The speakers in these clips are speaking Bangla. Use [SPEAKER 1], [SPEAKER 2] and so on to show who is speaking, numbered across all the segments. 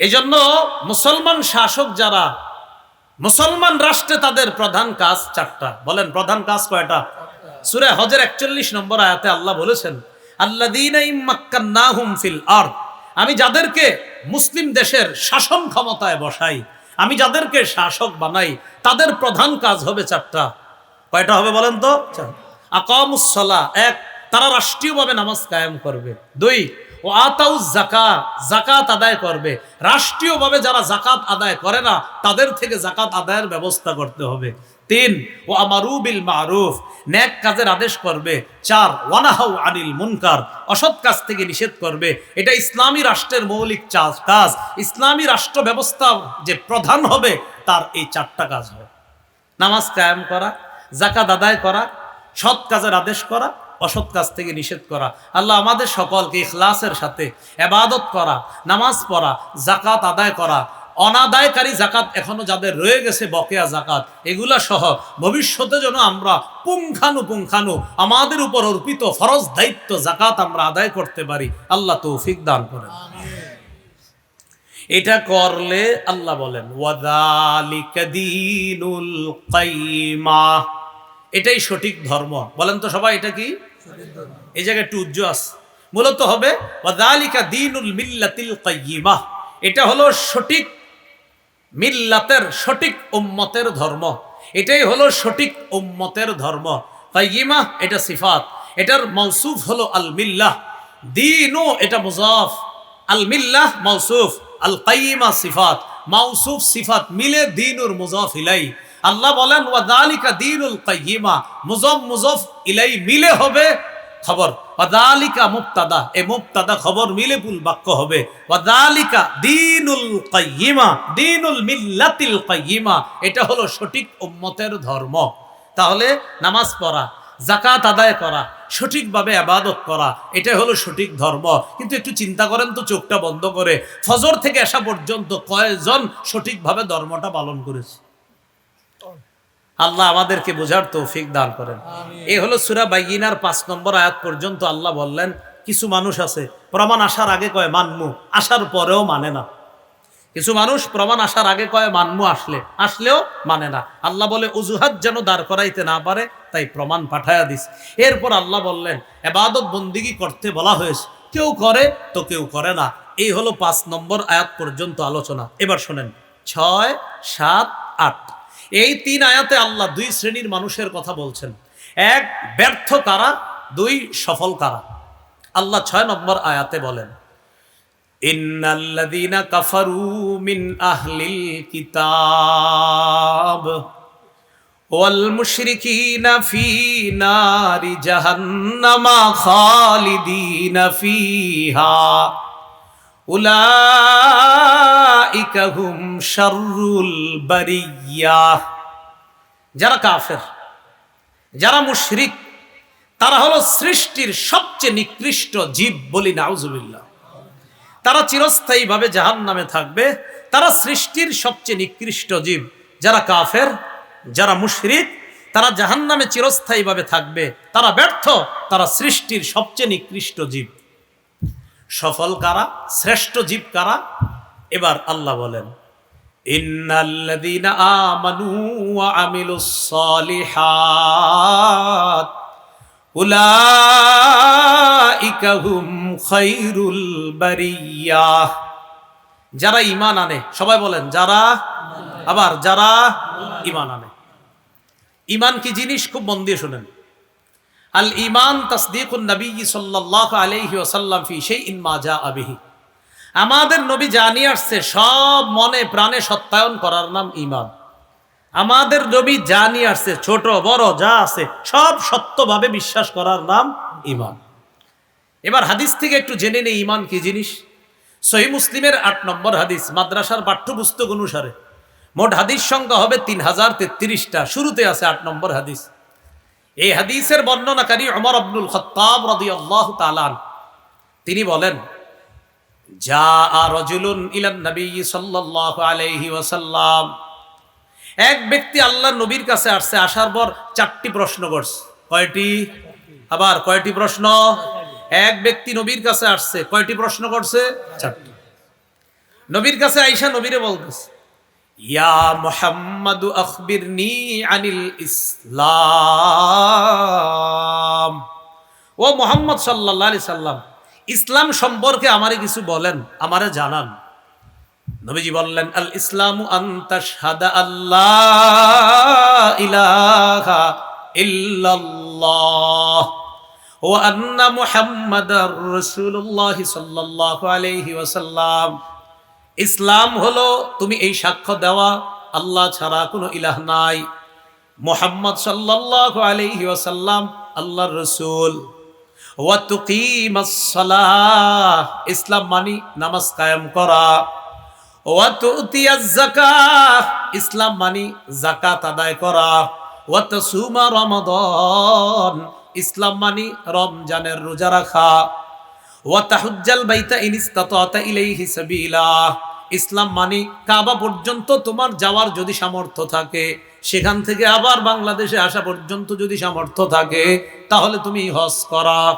[SPEAKER 1] এজন্য মুসলমান শাসক যারা, মুসলমান রাষ্ট্রে তাদের প্রধান কাজ চারটা। বলেন, প্রধান কাজ কয়টা? সুরে হজের একচল্লিশ নম্বর আয়াতে আল্লাহ বলেছেন ফিল আমি যাদেরকে মুসলিম দেশের শাসন ক্ষমতায় বসাই, আমি যাদেরকে শাসক বানাই, তাদের প্রধান কাজ হবে চারটা। কয়টা হবে বলেন তো? আকামুসলা এক, তারা রাষ্ট্রীয়ভাবে নামাজ কায়েম করবে। দুই ও আতাউ জাকা জাকাত আদায় করবে। রাষ্ট্রীয়ভাবে যারা জাকাত আদায় করে না, তাদের থেকে জাকাত আদায়ের ব্যবস্থা করতে হবে। তিন ও আমারু বিল মারুফ, ন্যাক কাজের আদেশ করবে। চার, ওয়ানাহাউ আনিল মুনকার, অসৎ কাজ থেকে নিষেধ করবে। এটা ইসলামী রাষ্ট্রের মৌলিক চাষ কাজ। ইসলামী রাষ্ট্র ব্যবস্থা যে প্রধান হবে, তার এই চারটা কাজ হবে। নামাজ কায়েম করা জাকাত আদায় করা, সৎ কাজের আদেশ করা অসৎ কাজ থেকে নিষেধ করা। আল্লাহ আমাদের সকলকে ইখলাসের সাথে এবাদত করা, নামাজ পড়া জাকাত আদায় করা, অনাদায়কারী জাকাত এখনও যাদের রয়ে গেছে, বকেয়া জাকাত এগুলা সহ ভবিষ্যতে যেন আমরা পুঙ্খানু পুঙ্খানু আমাদের উপর অর্পিত ফরজ দায়িত্ব জাকাত আমরা আদায় করতে পারি, আল্লাহ তৌফিক দান করেন। এটা করলে আল্লাহ বলেন এটাই সঠিক ধর্ম। বলেন তো সবাই, এটা কি? এই জায়গায় একটু উজ্জ্বল। মূলত হবে, ওয়াদালিকা দীনুল মিল্লাতিল কাইয়িমা এটা হলো সঠিক মিল্লাতের, সঠিক উম্মতের ধর্ম। এটাই হলো সঠিক উম্মতের ধর্ম। কাইয়িমা এটা সিফাত। এটার মৌসুফ হলো আল মিল্লাহ দিনও এটা মুজাফ। আল মিল্লাহ মৌসুফ আল কাইয়িমা সিফাত। মৌসুফ সিফাত মিলে দিনুর মুজাফ ইলাই। আল্লাহ বলেন ওয়াদালিকা দিনুল কাইয়িমা। মুজফ মুজফ ইলাই মিলে হবে খবর। ওয়াদালিকা মুক্তাদা এ মুক্তাদা খবর মিলে পুল বাক্য হবে। ওয়াদালিকা দিনুল কাইয়িমা। দিনুল মিল্লাতিল কাইয়িমা। এটা হলো সঠিক উম্মতের ধর্ম। তাহলে নামাজ পড়া জাকাত আদায় করা, সঠিকভাবে আবাদত করা, এটাই হলো সঠিক ধর্ম। কিন্তু একটু চিন্তা করেন তো, চোখটা বন্ধ করে। ফজর থেকে আসা পর্যন্ত কয়জন সঠিকভাবে ধর্মটা পালন করেছে? আল্লাহ আমাদেরকে বোঝার তৌফিক দান করেন। এই হলো সুরা বাইগিনার পাঁচ নম্বর আয়াত পর্যন্ত আল্লাহ বললেন কিছু মানুষ আছে প্রমাণ আসার আগে কয় মানমু। আসার পরেও মানে না। কিছু মানুষ প্রমাণ আসার আগে কয় মানমু আসলে। আসলেও মানে না। আল্লাহ বলে অজুহাত যেন দাঁড় করাইতে না পারে তাই প্রমাণ পাঠায়া দিস। এরপর আল্লাহ বললেন এবাদত বন্দিগি করতে বলা হয়েছে। কেউ করে তো কেউ করে না। এই হলো পাঁচ নম্বর আয়াত পর্যন্ত আলোচনা। এবার শোনেন ছয় সাত আট। এই তিন আয়াতে আল্লাহ দুই শ্রেণির মানুষের কথা বলছেন। এক, ব্যর্থ কারা? দুই, সফল কারা? আল্লাহ ছয় নম্বর আয়াতে বলেন, ইন্নাল্লাযীনা ফিহা। উলাইকা হুম শাররুল বারিয়াহ যারা কাফের, যারা মুশরিক, তারা হলো সৃষ্টির সবচেয়ে নিকৃষ্ট জীব বলি নাউজুবিল্লাহ। তারা চিরস্থায়ীভাবে জাহান নামে থাকবে, তারা সৃষ্টির সবচেয়ে নিকৃষ্ট জীব। যারা কাফের, যারা মুশরিক, তারা জাহান নামে চিরস্থায়ীভাবে থাকবে, তারা ব্যর্থ, তারা সৃষ্টির সবচেয়ে নিকৃষ্ট জীব। সফল কারা? শ্রেষ্ঠ জীব কারা? এবার আল্লাহ বলেন যারা ইমান আনে, সবাই বলেন, যারা আবার যারা ইমান আনে। ইমান কি জিনিস? খুব মন দিয়ে শুনেন। আল ইমান তসদিকুন নবী সাল্লাহ আলহি ওসাল্লাম ফি সেই ইনমা যা আবিহি আমাদের নবী জানি আসছে সব মনে প্রাণে সত্যায়ন করার নাম ইমান আমাদের নবী জানি আসছে ছোট, বড়, যা আছে, সব সত্যভাবে বিশ্বাস করার নাম ইমান এবার হাদিস থেকে একটু জেনে নেই ইমান কি জিনিস। সহি মুসলিমের আট নম্বর হাদিস, মাদ্রাসার পাঠ্যপুস্তক অনুসারে। মোট হাদিস সংখ্যা হবে তিন হাজার তেত্রিশটা। শুরুতে আছে আট নম্বর হাদিস। এই হাদিসের বর্ণনাকারী অমর আব্দুল খত্তাব রাদিয়াল্লাহু তাআলা তিনি বলেন আলাইহি এক ব্যক্তি আল্লাহ নবীর কাছে আসছে, আসার পর চারটি প্রশ্ন করছে। কয়টি? আবার কয়টি প্রশ্ন? এক ব্যক্তি নবীর কাছে আসছে, কয়টি প্রশ্ন করছে? চারটি। নবীর কাছে আইসা নবীরে বলতেছে ইয়া মোহাম্মদু আখবিরনি আনিল ইসলাম। ও মোহাম্মদ সাল্লাহ আলি সাল্লাম, ইসলাম সম্পর্কে আমারে কিছু বলেন, আমারে জানান। নবীজি বললেন, আল ইসলামু আন্তাশহাদা আল্লাহ ইলাহা ইল্লাল্লাহ ও আন্না মুহাম্মাদার রাসূলুল্লাহ সাল্লাল্লাহু আলাইহি ওয়াসাল্লাম। ইসলাম হলো তুমি এই সাক্ষ্য দেওয়া, আল্লাহ ছাড়া কোনো ইলাহ নাই। মোহাম্মদ সাল্লাল্লাহু আলাইহি ওয়াসাল্লাম, আল্লাহর রসুল। ইসলাম মানি নামাজ কায়েম করা। ইসলাম মানি যাকাত আদায় করা। ওয়া তাসুমা রমাদান, ইসলাম মানি রমজানের রোজা রাখা। ওয়া তাহুজ্জাল বাইতা ইন ইসতাতাতা ইলাইহি সাবিলা। ইসলাম মানি, কাবা পর্যন্ত তোমার যাওয়ার যদি সামর্থ্য থাকে, সেখান থেকে আবার বাংলাদেশে আসা পর্যন্ত যদি সামর্থ্য থাকে, তাহলে তুমি হজ করা।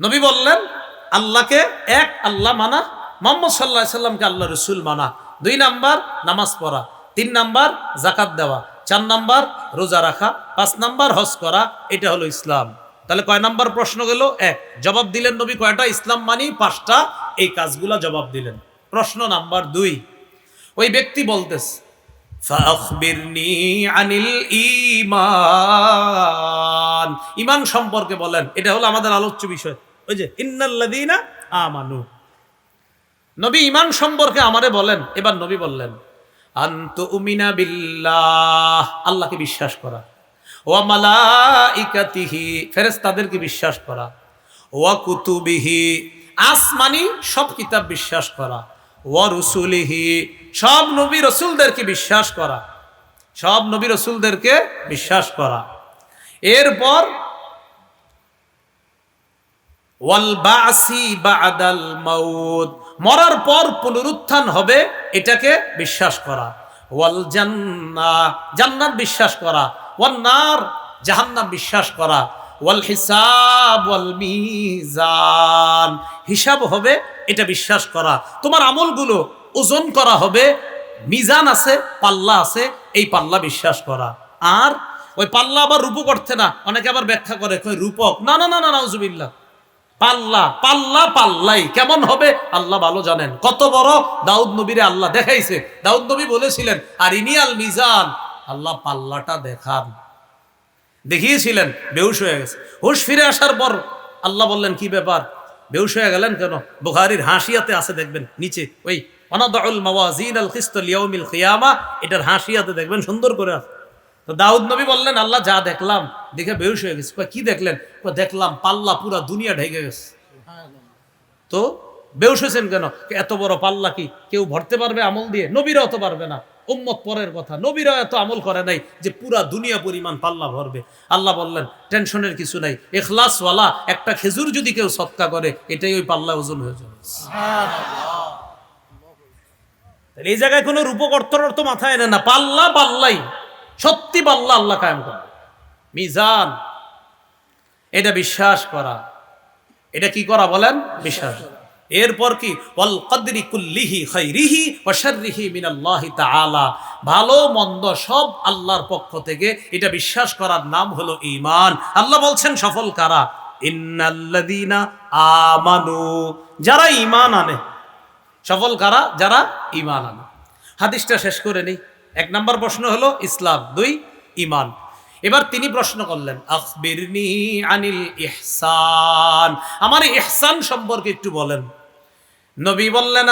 [SPEAKER 1] নবী বললেন, আল্লাহকে এক আল্লাহ মানা, মোহাম্মদ সাল্লাহ সাল্লামকে আল্লাহ রসুল মানা। দুই নাম্বার, নামাজ পড়া। তিন নাম্বার জাকাত দেওয়া। চার নাম্বার, রোজা রাখা। পাঁচ নাম্বার, হজ করা। এটা হলো ইসলাম। তাহলে কয় নাম্বার প্রশ্ন গেল? এক। জবাব দিলেন নবী কয়টা? ইসলাম মানি পাঁচটা। এই কাজগুলা জবাব দিলেন। প্রশ্ন নাম্বার দুই। ওই ব্যক্তি বলতেছে আনিল ঈমান। ঈমান সম্পর্কে বলেন, এটা হলো আমাদের আলোচ্য বিষয়। ওই যে, ইন্নাল্লাযীনা আমানু। নবী ইমান সম্পর্কে আমারে বলেন, এবার নবী বললেন, আন্ত উমিনা বিল্লাহ। আল্লাহকে বিশ্বাস করা। ওয়া মালাইকাতিহি। ফেরেশতাদেরকে বিশ্বাস করা। ওয়া কুতুবিহি। আসমানি সব কিতাব বিশ্বাস করা। ওয়া রুসুলিহি, সব নবী রসুলদেরকে বিশ্বাস করা। সব নবী রসুলদেরকে বিশ্বাস করা। এরপর মরার পর পুনরুত্থান হবে, এটাকে বিশ্বাস করা। ওয়াল জান্নাহ জান্নাত বিশ্বাস করা। ওয়ান নার, জাহান্নাম বিশ্বাস করা। ওয়াল হিসাব ওয়াল মিজান। হিসাব হবে, এটা বিশ্বাস করা। তোমার আমলগুলো ওজন করা হবে, মিজান আছে, পাল্লা আছে, এই পাল্লা বিশ্বাস করা। আর ওই পাল্লা আবার রূপক অর্থে না, অনেকে আবার ব্যাখ্যা করে, কই রূপক? না না না না, নাউজুবিল্লাহ। পাল্লা পাল্লা, পাল্লাই, কেমন হবে? আল্লাহ ভালো জানেন। কত বড়? দাউদ নবীরে আল্লাহ দেখাইছে। দাউদ নবী বলেছিলেন আর ইনিয়াল মিজান। আল্লাহ পাল্লাটা দেখান। দেখিয়েছিলেন, বেহুশ হয়ে গেছে। হুশ ফিরে আসার পর আল্লাহ বললেন, কি ব্যাপার? বেহুশ হয়ে গেলেন কেন? বুখারির হাসিয়াতে আছে দেখবেন, নিচে, ওই এটার হাসিয়াতে দেখবেন, সুন্দর করে আছে। তো দাউদ নবী বললেন, আল্লাহ যা দেখলাম, দেখে বেহুশ হয়ে গেছে। কি দেখলেন? দেখলাম পাল্লা পুরা দুনিয়া ঢেকে গেছে। তো বেউস হয়েছেন কেন? এত বড় পাল্লা কি কেউ ভরতে পারবে আমল দিয়ে? নবীরাও তো পারবে না। উম্মত পরের কথা। নবীরাও এত আমল করে নাই যে পুরা দুনিয়া পরিমাণ পাল্লা ভরবে। আল্লাহ বললেন, টেনশনের কিছু নাই। এখলাসওয়ালা একটা খেজুর যদি কেউ সৎকা করে, এটাই ওই পাল্লা ওজন হয়ে যাবে। এই জায়গায় কোনো রূপক অর্থর অর্থ মাথায় এনে না। পাল্লা পাল্লাই। সত্যি পাল্লা আল্লাহ কায়েম করে। মিজান। এটা বিশ্বাস করা। এটা কি করা বলেন? বিশ্বাস। এরপর কি? ওয়াল কদরি কুল্লিহি খাইরিহি ওয়া শাররিহি মিনাল্লাহি তাআলা। ভালো, মন্দ সব আল্লাহর পক্ষ থেকে এটা বিশ্বাস করার নাম হলো ঈমান। আল্লাহ বলছেন, সফল কারা? ইন্নাল্লাযীনা আমানু। যারা ঈমান আনে। সফল কারা? যারা ঈমান আনে। হাদিসটা শেষ করে নেই। এক নম্বর প্রশ্ন হলো, ইসলাম দুই, ঈমান। এবার তিনি প্রশ্ন করলেন, আখবিরনি আনিল ইহসান? আমার ইহসান সম্পর্কে একটু বলেন। নবী বললেন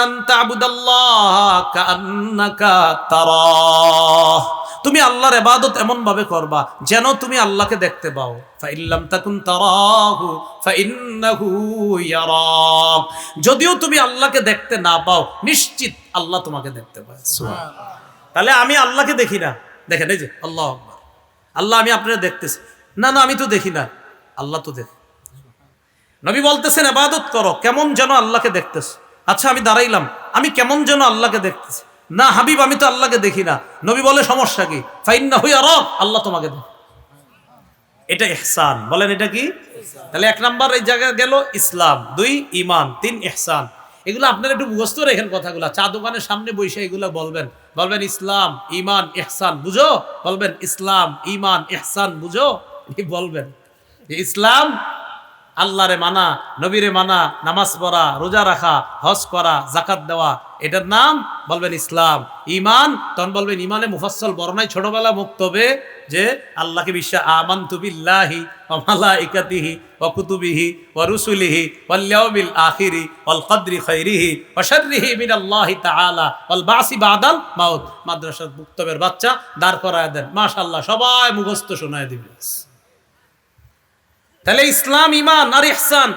[SPEAKER 1] তুমি আল্লাহর এবাদত এমন ভাবে করবা যেন তুমি আল্লাহকে দেখতে পাও। ফাইল্লাম তাকুন তারাহু ফাইন্নাহু ইয়ারাক যদিও তুমি আল্লাহকে দেখতে না পাও নিশ্চিত আল্লাহ তোমাকে দেখতে পায়। তাহলে আমি আল্লাহকে দেখি না। দেখেন এই যে আল্লাহ আকবার। আল্লাহ আমি আপনারা দেখতেছি। না না আমি তো দেখি না। আল্লাহ তো দেখ। নবী বলতেছেন আবাদত করো কেমন যেন আল্লাহকে দেখতেছ। আচ্ছা আমি দাঁড়াইলাম। আমি কেমন যেন আল্লাহকে দেখতেছি। না, হাবিব, আমি তো আল্লাহকে দেখি না। নবী বলে, সমস্যা কি? ফাইন না হই আর আল্লাহ তোমাকে দেখ। এটা ইহসান। বলেন এটা কি? তাহলে এক নাম্বার এই জায়গায় গেল ইসলাম। দুই ইমান তিন, ইহসান। এগুলো আপনারা একটু মুখস্থ রেখেন কথাগুলো। চা দোকানের সামনে বসে এগুলো বলবেন। বলবেন ইসলাম ইমান ইহসান, বুঝো? বলবেন ইসলাম ইমান ইহসান, বুঝো? বলবেন ইসলাম আল্লাহরে মানা, নবীরে মানা, নামাজ পড়া, রোজা রাখা, হজ করা জাকাত দেওয়া, এটার নাম বলবেন ইসলাম। ইমান তখন বলবেন ইমানে মুফাসল বর্ণায় ছোটবেলা মুক্তবে যে আল্লাহকে বিশ্বাস আমান তুবিল্লাহি ইকাতিহি রুসুলিহি ওয়াল আখিরি ওয়াল কদরি খৈরিহি ওয়াল বাসি বাদাল মাদ্রাসার মুক্তবের বাচ্চা দাঁড় করায় দেন। মাশাআল্লাহ, সবাই মুখস্থ শোনায় দিবে। তাহলে ইসলাম ইমান আর ইহসান।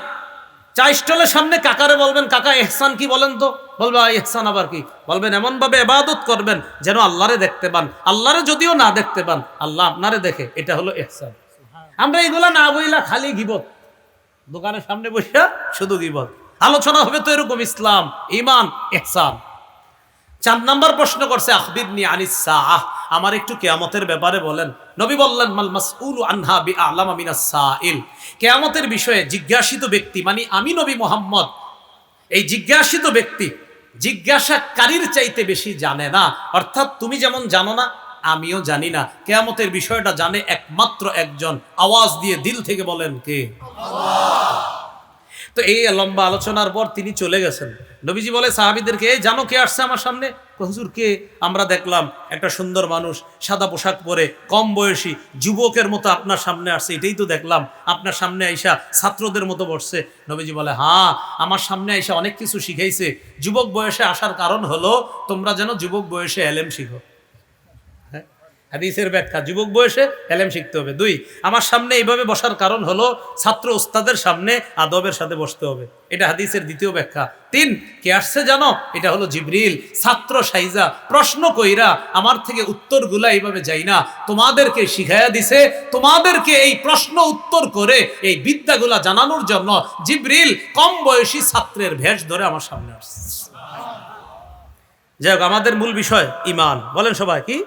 [SPEAKER 1] চা স্টলের সামনে কাকারে বলবেন কাকা এহসান কি বলেন তো? বলবে "আ, ইহসান আবার কি? বলবেন এমন ভাবে এবাদত করবেন যেন আল্লাহরে দেখতে পান। আল্লাহরে যদিও না দেখতে পান আল্লাহ আপনারে দেখে। এটা হলো এহসান আমরা এগুলা না বইলা খালি গিবত। দোকানের সামনে বসে শুধু গিবত। আলোচনা হবে তো এরকম ইসলাম ইমান এহসান চার নাম্বার প্রশ্ন করছে আখবিরনি আনিস সাহ আমার একটু কেয়ামতের ব্যাপারে বলেন। নবী বললেন, মাল মাসউল আনহা বি আলামা মিনাস সাইল। কেয়ামতের বিষয়ে জিজ্ঞাসিত ব্যক্তি মানে আমি নবী মোহাম্মদ, এই জিজ্ঞাসিত ব্যক্তি জিজ্ঞাসাকারীর চাইতে বেশি জানে না। অর্থাৎ তুমি যেমন জানো না, আমিও জানি না। কেয়ামতের বিষয়টা জানে একমাত্র একজন। আওয়াজ দিয়ে দিল থেকে বলেন কে? তো এই লম্বা আলোচনার পর তিনি চলে গেছেন। নবীজি বলে, সাহাবিদেরকে, "এই জানো কে আসছে আমার সামনে? হুজুর, কে? আমরা দেখলাম, একটা সুন্দর মানুষ, সাদা পোশাক পরে, কম বয়সী, যুবকের মতো আপনার সামনে আসছে। এটাই তো দেখলাম, আপনার সামনে আইসা ছাত্রদের মতো বসছে। নবীজি বলে হ্যাঁ আমার সামনে আইসা অনেক কিছু শিখাইছে। যুবক বয়সে আসার কারণ হলো, তোমরা যেন যুবক বয়সে এলেম শিখো? হাদিসের ব্যাখ্যা। যুবক বয়সে এলেম শিখতে হবে। দুই, আমার সামনে এইভাবে বসার কারণ হলো ছাত্র ওস্তাদের সামনে আদবের সাথে বসতে হবে। এটা হাদিসের দ্বিতীয় ব্যাখ্যা। তিন, কে আসছে জানো? এটা হলো জিবরিল। ছাত্র সাইজা, প্রশ্ন কইরা আমার থেকে উত্তরগুলা এইভাবে যাই না। তোমাদেরকে শিখাইয়া দিছে, তোমাদেরকে এই প্রশ্ন উত্তর করে এই বিদ্যাগুলা জানানোর জন্য জিবরিল কম বয়সী ছাত্রের ভেষ ধরে আমার সামনে আসছে। যাই আমাদের মূল বিষয় ইমান। বলেন সবাই, কি?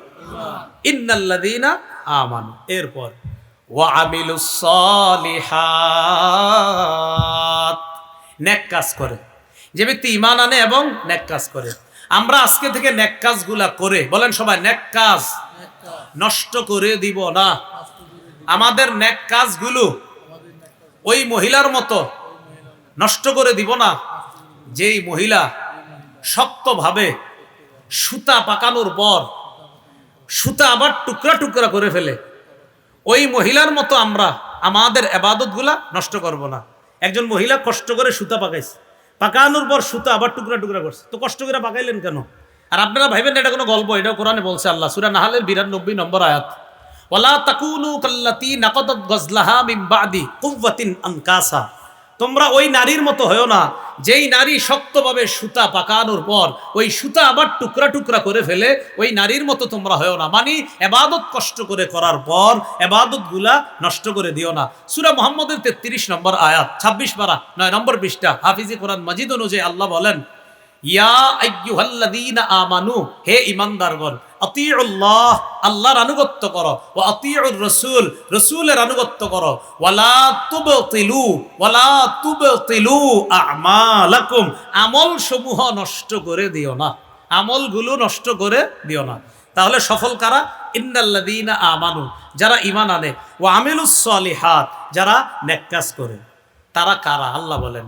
[SPEAKER 1] ইন্নাল্লাযীনা আমানু। এরপর নেক কাজ করে। যে ব্যক্তি ইমান আনে এবং নেক কাজ করে। আমরা আজকে থেকে নেক কাজগুলা করে, বলেন সবাই, নেক কাজ নষ্ট করে দিব না। আমাদের নেক কাজগুলো ওই মহিলার মতো নষ্ট করে দিব না, যেই মহিলা শক্তভাবে সুতা পাকানোর পর সুতা আবার টুকরা টুকরা করে ফেলে। ওই মহিলার মতো আমরা, আমাদের আবাদতগুলা নষ্ট করব না। একজন মহিলা কষ্ট করে সুতা পাকাইছে। পাকানোর পর সুতা আবার টুকরা টুকরা করছে। তো কষ্ট করে পাকাইলেন কেন? আর আপনারা ভাইবেন এটা কোনো গল্প এটা কোরআনে বলছে আল্লাহ, সুরা নাহালের বিরানব্বই নম্বর আয়াত। ওয়ালা তাকুনু কাল্লাতি নাকাদাত গজলাহা মিন বাদি কুওয়াতিন আনকাসা। তোমরা ওই নারীর মতো হয়েও না, যেই নারী শক্তভাবে সুতা পাকানোর পর ওই সুতা আবার টুকরা টুকরা করে ফেলে, ওই নারীর মতো তোমরা হয়েও না। মানে এবাদত কষ্ট করে করার পর এবাদতগুলা নষ্ট করে দিও না। সুরা মোহাম্মদের তেত্রিশ নম্বর আয়াত, ছাব্বিশ পারা, নয় নম্বর পৃষ্ঠা, হাফিজি কোরআন মজিদ অনুযায়ী আল্লাহ বলেন ইয়া আমানু, হে ওয়ালা ওয়ালা আমালাকুম আমল সমূহ নষ্ট করে দিও না, আমলগুলো নষ্ট করে দিও না। তাহলে সফল কারা? ইন্নাল্লাযীনা আমানু, যারা ঈমান আনে ও আমিলুস সলিহাত, যারা নেক কাজ করে। তারা কারা? আল্লাহ বলেন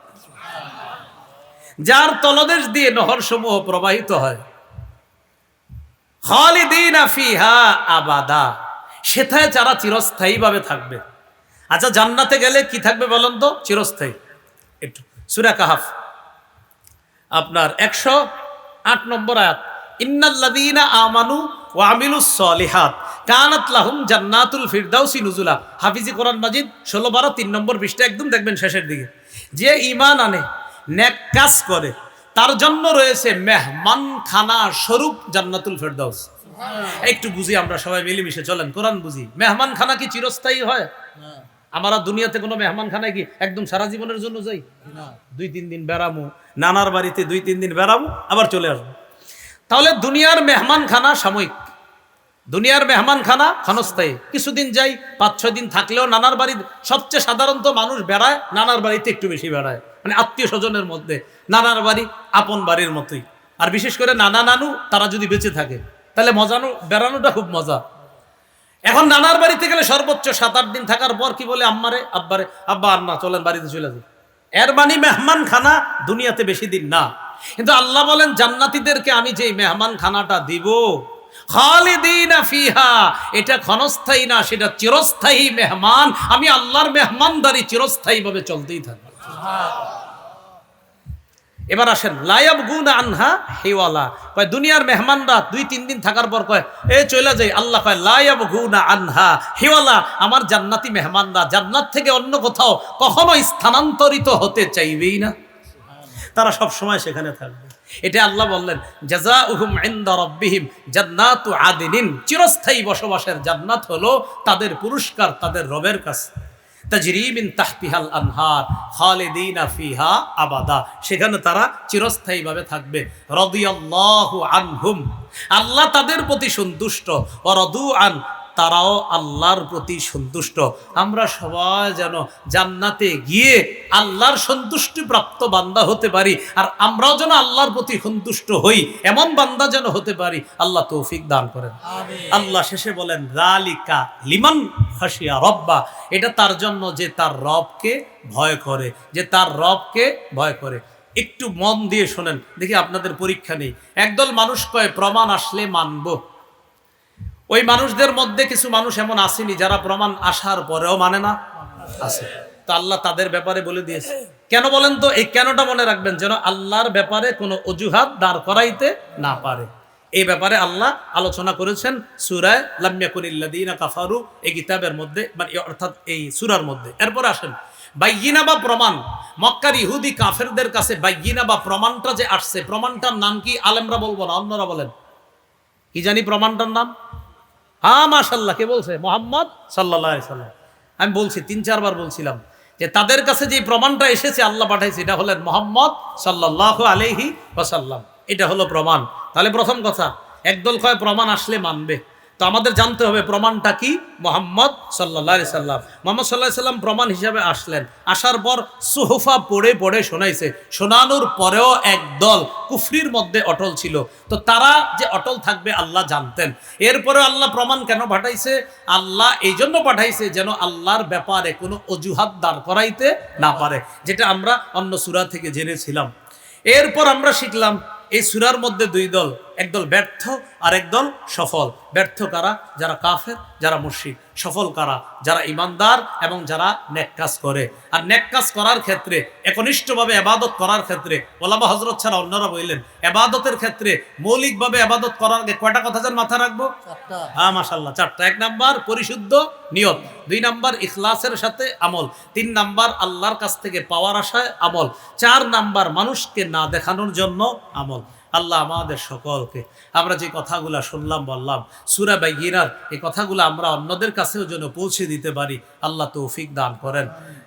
[SPEAKER 1] যার তলদেশ দিয়ে নহর সমূহ প্রবাহিত হয়। খালিদিনা ফিহা আবাদা। সেথায় যারা চিরস্থায়ীভাবে থাকবে। আচ্ছা জান্নাতে গেলে কি থাকবে বলেন তো? চিরস্থায়ী। একটু, সুরা কাহাফ। আপনার একশো আট নম্বর আয়াত। ইন্নাল্লাযীনা আমানু ওয়া আমিলুস সলিহাত। কানাত লাহুম জান্নাতুল ফিরদাউসি নুজুলা। হাফিজি কোরআন মাজিদ ষোলো বারো তিন নম্বর পৃষ্ঠা একদম দেখবেন শেষের দিকে। যে ইমান আনে নেক কাজ করে। তার জন্য রয়েছে মেহমান খানা স্বরূপ জান্নাতুল ফেরদাউস। একটু বুঝি আমরা সবাই মিলেমিশে চলেন কোরআন বুঝি। মেহমান খানা কি চিরস্থায়ী হয়? আমরা দুনিয়াতে কোনো মেহমান খানায় কি একদম সারা জীবনের জন্য যাই? দুই তিন দিন বেড়ামু নানার বাড়িতে দুই তিন দিন বেড়ামু আবার চলে আসব। তাহলে দুনিয়ার মেহমান খানা সাময়িক। দুনিয়ার মেহমান খানা ক্ষণস্থায়ী। কিছুদিন যাই পাঁচ ছয় দিন থাকলেও নানার বাড়ি সবচেয়ে সাধারণত মানুষ বেড়ায় নানার বাড়িতে একটু বেশি বেড়ায়। মানে আত্মীয় স্বজনের মধ্যে, নানার বাড়ি, আপন বাড়ির মতোই। আর বিশেষ করে নানা নানু, তারা যদি বেঁচে থাকে, তাহলে মজানো, বেড়ানোটা খুব মজা। এখন নানার বাড়িতে গেলে সর্বোচ্চ সাত আট দিন থাকার পর কি বলে আম্মারে, আব্বারে, আব্বা আর না চলেন বাড়িতে চলে যাই। এর মানে মেহমান খানা দুনিয়াতে বেশি দিন না। কিন্তু আল্লাহ বলেন, জান্নাতীদেরকে আমি যে মেহমান খানাটা দিব ফিহা, এটা ক্ষণস্থায়ী না, সেটা চিরস্থায়ী মেহমান। আমি আল্লাহর মেহমানদারি চিরস্থায়ী ভাবে চলতেই থাকবে। এবার আসেন লায়াব গুন আনহা হেওয়ালা। কয় দুনিয়ার মেহমানরা দুই তিন দিন থাকার পর কয় এ চলে যাই। আল্লাহ কয় লায়াব গুন আনহা হেওয়ালা আমার জান্নাতি মেহমানরা জান্নাত থেকে অন্য কোথাও কখনো স্থানান্তরিত হতে চাইবেই না। তারা সব সময় সেখানে থাকবে। এটা আল্লাহ বললেন জাজা উহুম ইন্দা রব্বিহিম জান্নাতু আদিনিন। চিরস্থায়ী বসবাসের জান্নাত হলো তাদের পুরস্কার তাদের রবের কাছে। তাজরিমিন তাহতিহাল আনহার খালেদিনা ফিহা আবাদা। সেখানে তারা চিরস্থায়ীভাবে থাকবে। রদিয়াল্লাহু আনহুম। আল্লাহ তাদের প্রতি সন্তুষ্ট। ও রদু আন তারাও আল্লাহর প্রতি সন্তুষ্ট। আমরা সবাই যেন জান্নাতে গিয়ে আল্লাহর সন্তুষ্টি প্রাপ্ত বান্দা হতে পারি আর আমরাও যেন আল্লাহর প্রতি সন্তুষ্ট হই এমন বান্দা যেন হতে পারি আল্লাহ তৌফিক দান করেন। আল্লাহ শেষে বলেন রালিকা লিমান হাসিয়া রব্বা। এটা তার জন্য যে তার রবকে ভয় করে যে তার রবকে ভয় করে। একটু মন দিয়ে শোনেন, দেখি আপনাদের পরীক্ষা নেই। একদল মানুষ কয়, প্রমাণ আসলে মানবো। ওই মানুষদের মধ্যে কিছু মানুষ এমন আসেনি যারা প্রমাণ আসার পরেও মানে না। আছে। তো আল্লাহ তাদের ব্যাপারে বলে দিয়েছে। কেন বলেন তো? এই কেনটা মনে রাখবেন যেন আল্লাহর ব্যাপারে কোনো অজুহাত দাঁড় করাইতে না পারে। এই ব্যাপারে আল্লাহ আলোচনা করেছেন সুরায় লামিয়াকুনিল্লাদিনা কাফারু, এই কিতাবের মধ্যে মানে অর্থাৎ এই সুরার মধ্যে। এরপর আসেন বাইগিনা বা প্রমাণ? মক্কার ইহুদি কাফেরদের কাছে বাইগিনা বা প্রমাণটা যে আসছে, প্রমাণটার নাম কি? আলেমরা বলব না, অন্যরা বলেন। কি জানি প্রমাণটার নাম? হ্যাঁ মাশাল্লাহ কে বলছে? মোহাম্মদ সাল্লাহ সাল্লাম। আমি বলছি, তিন, চারবার বলছিলাম যে তাদের কাছে যে প্রমাণটা এসেছে, আল্লাহ পাঠাইছে, এটা হলেন মোহাম্মদ সাল্লাহ আলহি ওসাল্লাম এটা হলো প্রমাণ। তাহলে প্রথম কথা, একদল কয় প্রমাণ আসলে মানবে। তো আমাদের জানতে হবে প্রমাণটা কি? মোহাম্মদ সাল্লাহ সাল্লাম। মোহাম্মদ সাল্লাহ সাল্লাম প্রমাণ হিসাবে আসলেন। আসার পর সুহফা পড়ে পড়ে শোনাইছে। শোনানোর পরেও একদল কুফরির মধ্যে অটল ছিল। তো তারা যে অটল থাকবে আল্লাহ জানতেন। এরপরে আল্লাহ প্রমাণ কেন পাঠাইছে? আল্লাহ এই জন্য পাঠাইছে যেন আল্লাহর ব্যাপারে কোনো অজুহাত দাঁড় করাইতে না পারে, যেটা আমরা অন্য সুরা থেকে জেনেছিলাম। এরপর আমরা শিখলাম, এই সুরার মধ্যে দুই দল একদল ব্যর্থ আর একদল সফল। ব্যর্থ কারা? যারা কাফের যারা মুর্শিদ সফল কারা? যারা ইমানদার এবং যারা নেক কাজ করে। আর নেক কাজ করার ক্ষেত্রে একনিষ্ঠভাবে আবাদত করার ক্ষেত্রে ওলামা হজরত ছাড়া অন্যরা বললেন আবাদতের ক্ষেত্রে মৌলিকভাবে আবাদত করার আগে কয়টা কথা যেন মাথা রাখব? হ্যাঁ মাসাল্লাহ চারটা। এক নাম্বার পরিশুদ্ধ নিয়ত। দুই নাম্বার ইখলাসের সাথে আমল। তিন নাম্বার আল্লাহর কাছ থেকে পাওয়ার আশায় আমল। চার নাম্বার মানুষকে না দেখানোর জন্য আমল। আল্লাহ আমাদের সকলকে। আমরা যে কথাগুলো শুনলাম, বললাম, সুরা বাইগিরার এই কথাগুলো আমরা অন্যদের কাছেও যেন পৌঁছে দিতে পারি। আল্লাহ তৌফিক দান করেন।